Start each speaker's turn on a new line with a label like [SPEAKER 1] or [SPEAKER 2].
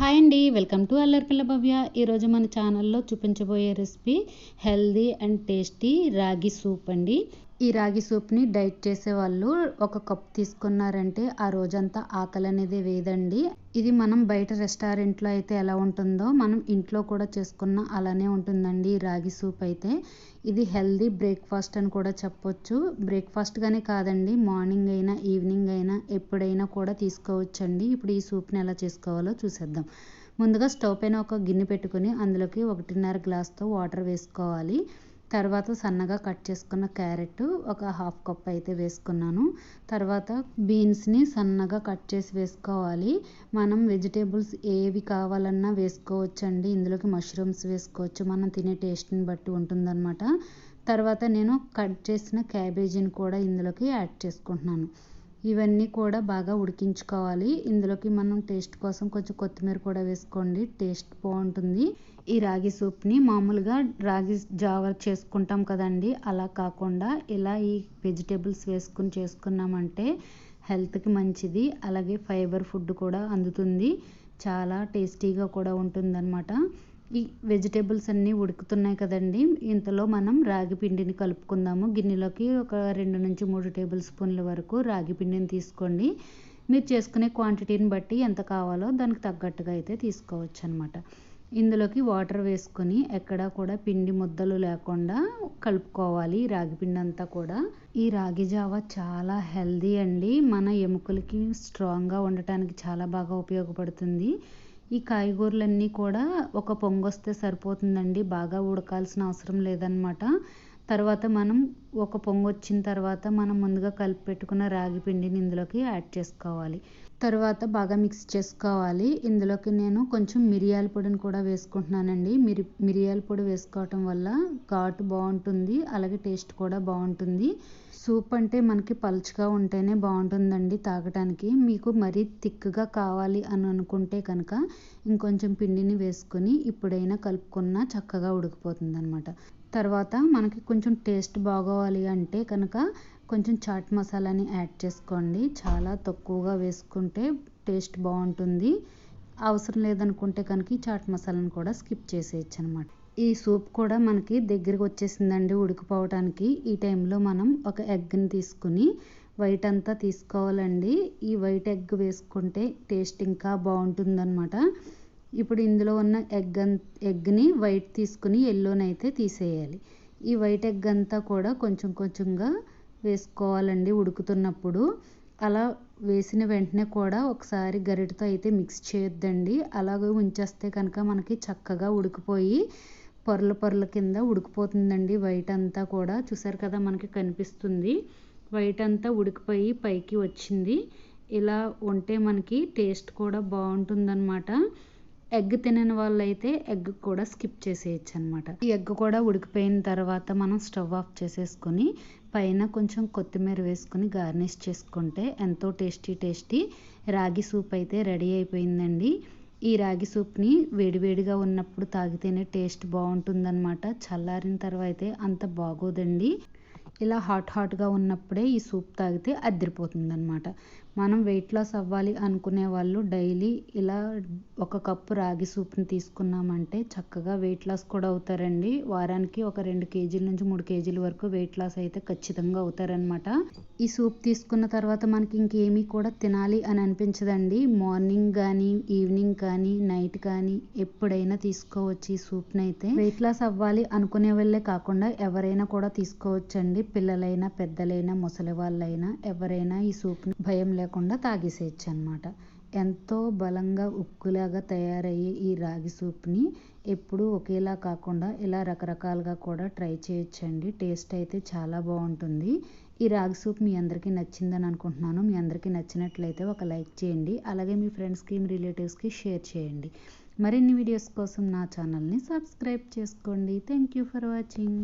[SPEAKER 1] Hi అండి welcome to అల్లరిపిల్ల భవ్య. ఈరోజు మన ఛానల్లో చూపించబోయే recipe healthy and tasty ragi soup అండి. ఈ రాగి సూప్ని డైట్ చేసే వాళ్ళు ఒక కప్ తీసుకున్నారంటే ఆ రోజంతా ఆకలి అనేది వేదండి. ఇది మనం బయట రెస్టారెంట్లో అయితే ఎలా ఉంటుందో మనం ఇంట్లో కూడా చేసుకున్న అలానే ఉంటుందండి ఈ రాగి సూప్ అయితే. ఇది హెల్దీ బ్రేక్ఫాస్ట్ అని కూడా చెప్పొచ్చు. బ్రేక్ఫాస్ట్గానే కాదండి మార్నింగ్ అయినా ఈవినింగ్ అయినా ఎప్పుడైనా కూడా తీసుకోవచ్చండి. ఇప్పుడు ఈ సూప్ని ఎలా చేసుకోవాలో చూసేద్దాం. ముందుగా స్టవ్ పైన ఒక గిన్నె పెట్టుకుని అందులోకి ఒకటిన్నర గ్లాస్తో వాటర్ వేసుకోవాలి. తర్వాత సన్నగా కట్ చేసుకున్న క్యారెట్ ఒక హాఫ్ కప్ అయితే వేసుకున్నాను. తర్వాత బీన్స్ని సన్నగా కట్ చేసి వేసుకోవాలి. మనం వెజిటేబుల్స్ ఏవి కావాలన్నా వేసుకోవచ్చండి. ఇందులోకి మష్రూమ్స్ వేసుకోవచ్చు. మనం తినే టేస్ట్ని బట్టి ఉంటుందన్నమాట. తర్వాత నేను కట్ చేసిన క్యాబేజీని కూడా ఇందులోకి యాడ్ చేసుకుంటున్నాను. ఇవన్నీ కూడా బాగా ఉడికించుకోవాలి. ఇందులోకి మనం టేస్ట్ కోసం కొంచెం కొత్తిమీర కూడా వేసుకోండి. టేస్ట్ బాగుంటుంది. ఈ రాగి సూప్ని మామూలుగా రాగి జావ చేసుకుంటాం కదండి. అలా కాకుండా ఇలా ఈ వెజిటేబుల్స్ వేసుకుని చేసుకున్నామంటే హెల్త్కి మంచిది. అలాగే ఫైబర్ ఫుడ్ కూడా అందుతుంది. చాలా టేస్టీగా కూడా ఉంటుందన్నమాట. ఈ వెజిటేబుల్స్ అన్నీ ఉడుకుతున్నాయి కదండి. ఇంతలో మనం రాగి పిండిని కలుపుకుందాము. గిన్నెలోకి ఒక రెండు నుంచి మూడు టేబుల్ స్పూన్ల వరకు రాగి పిండిని తీసుకోండి. మీరు చేసుకునే క్వాంటిటీని బట్టి ఎంత కావాలో దానికి తగ్గట్టుగా అయితే తీసుకోవచ్చు అనమాట ఇందులోకి వాటర్ వేసుకొని ఎక్కడా కూడా పిండి ముద్దలు లేకుండా కలుపుకోవాలి రాగి పిండి అంతా కూడా. ఈ రాగి జావ చాలా హెల్దీ అండి. మన ఎముకలకి స్ట్రాంగ్గా ఉండటానికి చాలా బాగా ఉపయోగపడుతుంది. ఈ కాయగూరలన్నీ కూడా ఒక పొంగు వస్తే సరిపోతుందండి. బాగా ఉడకాల్సిన అవసరం లేదనమాట తర్వాత మనం ఒక పొంగు వచ్చిన తర్వాత మనం ముందుగా కలిపి పెట్టుకున్న రాగి పిండిని ఇందులోకి యాడ్ చేసుకోవాలి. తర్వాత బాగా మిక్స్ చేసుకోవాలి. ఇందులోకి నేను కొంచెం మిరియాల పొడిని కూడా వేసుకుంటున్నానండి. మిరి మిరియాల పొడి వేసుకోవటం వల్ల ఘాటు బాగుంటుంది. అలాగే టేస్ట్ కూడా బాగుంటుంది. సూప్ అంటే మనకి పలుచగా ఉంటేనే బాగుంటుందండి తాగటానికి. మీకు మరీ థిక్గా కావాలి అని అనుకుంటే కనుక ఇంకొంచెం పిండిని వేసుకొని ఇప్పుడైనా కలుపుకున్న చక్కగా ఉడికిపోతుంది అనమాట తర్వాత మనకి కొంచెం టేస్ట్ బాగా చేసుకోవాలి అంటే కనుక కొంచెం చాట్ మసాలాని యాడ్ చేసుకోండి. చాలా తక్కువగా వేసుకుంటే టేస్ట్ బాగుంటుంది. అవసరం లేదనుకుంటే కనుక ఈ చాట్ మసాలాను కూడా స్కిప్ చేసేయచ్చు అనమాట ఈ సూప్ కూడా మనకి దగ్గరికి వచ్చేసిందండి ఉడికిపోవటానికి. ఈ టైంలో మనం ఒక ఎగ్ని తీసుకుని వైట్ అంతా తీసుకోవాలండి. ఈ వైట్ ఎగ్ వేసుకుంటే టేస్ట్ ఇంకా బాగుంటుందన్నమాట. ఇప్పుడు ఇందులో ఉన్న ఎగ్ ఎగ్ని వైట్ తీసుకుని ఎల్లోనైతే తీసేయాలి. ఈ వైట్ ఎగ్ అంతా కూడా కొంచెం కొంచెంగా వేసుకోవాలండి ఉడుకుతున్నప్పుడు. అలా వేసిన వెంటనే కూడా ఒకసారి గరిటతో అయితే మిక్స్ చేయొద్దండి. అలాగే ఉంచేస్తే కనుక మనకి చక్కగా ఉడికిపోయి పొరల పొరల కింద ఉడికిపోతుందండి వైట్ అంతా కూడా. చూసారు కదా మనకి కనిపిస్తుంది. వైట్ అంతా ఉడికిపోయి పైకి వచ్చింది. ఇలా ఉంటే మనకి టేస్ట్ కూడా బాగుంటుందన్నమాట. ఎగ్ తినని వాళ్ళైతే ఎగ్ కూడా స్కిప్ చేసేయచ్చు అనమాట ఈ ఎగ్ కూడా ఉడికిపోయిన తర్వాత మనం స్టవ్ ఆఫ్ చేసేసుకొని పైన కొంచెం కొత్తిమీర వేసుకొని గార్నిష్ చేసుకుంటే ఎంతో టేస్టీ టేస్టీ రాగి సూప్ అయితే రెడీ అయిపోయిందండి. ఈ రాగి సూప్ని వేడివేడిగా ఉన్నప్పుడు తాగితేనే టేస్ట్ బాగుంటుందన్నమాట. చల్లారిన తర్వాత అయితే అంత బాగోదండి. ఇలా హాట్ హాట్గా ఉన్నప్పుడే ఈ సూప్ తాగితే అద్దరిపోతుందన్నమాట మనం వెయిట్ లాస్ అవ్వాలి అనుకునే వాళ్ళు డైలీ ఇలా ఒక కప్పు రాగి సూప్ని తీసుకున్నామంటే చక్కగా వెయిట్ లాస్ కూడా అవుతారండి. వారానికి ఒక రెండు కేజీల నుంచి మూడు కేజీల వరకు వెయిట్ లాస్ అయితే ఖచ్చితంగా అవుతారనమాట ఈ సూప్ తీసుకున్న తర్వాత మనకి ఇంకేమీ కూడా తినాలి అని అనిపించదండి. మార్నింగ్ కానీ ఈవినింగ్ కానీ నైట్ కానీ ఎప్పుడైనా తీసుకోవచ్చు ఈ సూప్ని అయితే వెయిట్ లాస్ అవ్వాలి అనుకునే వాళ్ళే కాకుండా ఎవరైనా కూడా తీసుకోవచ్చండి. పిల్లలైనా పెద్దలైనా ముసలి వాళ్ళైనా ఎవరైనా ఈ సూప్ని భయం లేకుండా తాగేసేయచ్చు అనమాట ఎంతో బలంగా ఉక్కులాగా తయారయ్యే ఈ రాగి సూప్ని ఎప్పుడూ ఒకేలా కాకుండా ఇలా రకరకాలుగా కూడా ట్రై చేయొచ్చండి. టేస్ట్ అయితే చాలా బాగుంటుంది. ఈ రాగి సూప్ మీ అందరికీ నచ్చిందని అనుకుంటున్నాను. మీ అందరికీ నచ్చినట్లయితే ఒక లైక్ చేయండి. అలాగే మీ ఫ్రెండ్స్కి మీ రిలేటివ్స్కి షేర్ చేయండి. మరిన్ని వీడియోస్ కోసం నా ఛానల్ని సబ్స్క్రైబ్ చేసుకోండి. Thank you for watching.